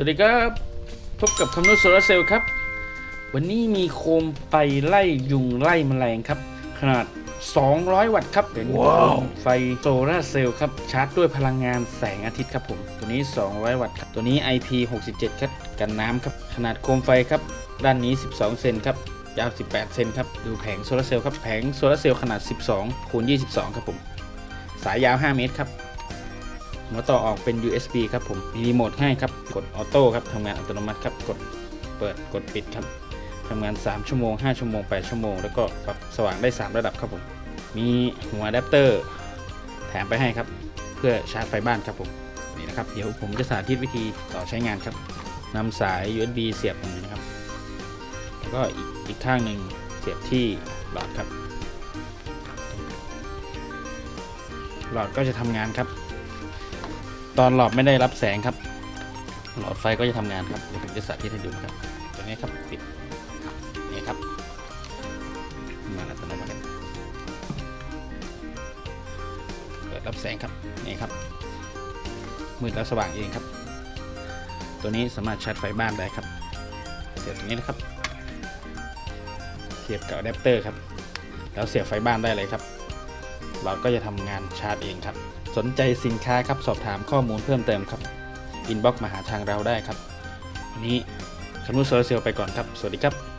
สวัสดีครับ พบกับคำนุโซลาร์เซลล์ครับ วันนี้มีโคมไฟไล่ยุงไล่แมลงครับ ขนาด 200 วัตต์ครับเป็นโคมไฟโซลาร์เซลล์ครับ ชาร์จด้วยพลังงานแสงอาทิตย์ครับผม ตัวนี้ 200 วัตต์ครับตัวนี้ IP 67 ครับกันน้ำครับ ขนาดโคมไฟครับ ด้านนี้ 12 เซนครับยาว 18 เซนครับ ดูแผงโซลาร์เซลล์ครับ แผงโซลาร์เซลล์ขนาด 12คูณ22 ครับผม สายยาว 5 เมตรครับ หัวต่อออกเป็น USB ครับผมมีรีโมทให้ครับ กดออโต้ครับทำงานอัตโนมัติครับ กดเปิด กดปิดครับทำงาน 3 ชั่วโมง 5 ชั่วโมง 8 ชั่วโมง แล้วก็ปรับสว่างได้ 3 ระดับครับผม มีหัวอะแดปเตอร์แถมไปให้ครับ เพื่อชาร์จไฟบ้านครับผม นี่นะครับ เดี๋ยวผมจะสาธิตวิธีต่อใช้งานครับนำสาย USB เสียบตรงนี้นะครับ แล้วก็อีกอีกข้างหนึ่งเสียบที่หลอดครับ หลอดก็จะทำงานครับ ตอนหลอดไม่ได้รับแสงครับ หลอดไฟก็จะทำงานครับเดี๋ยวผมจะสาธิตให้ดูนะครับ ตัวนี้ครับปิดนี่ครับมาอัตโนมัติเปิดรับแสงครับนี่ครับมืดแล้วสว่างเองครับ ตัวนี้สามารถชาร์จไฟบ้านได้ครับเสียบตรงนี้นะครับเสียบกับอะแดปเตอร์ครับ แล้วเสียบไฟบ้านได้เลยครับ เราก็จะทำงานชาร์จเองครับ สนใจสินค้าครับสอบถามข้อมูลเพิ่มเติมครับอินบ็อกซ์มาหาทางเราได้ครับวันนี้คำนุโซลาร์เซลล์ไปก่อนครับ สวัสดีครับ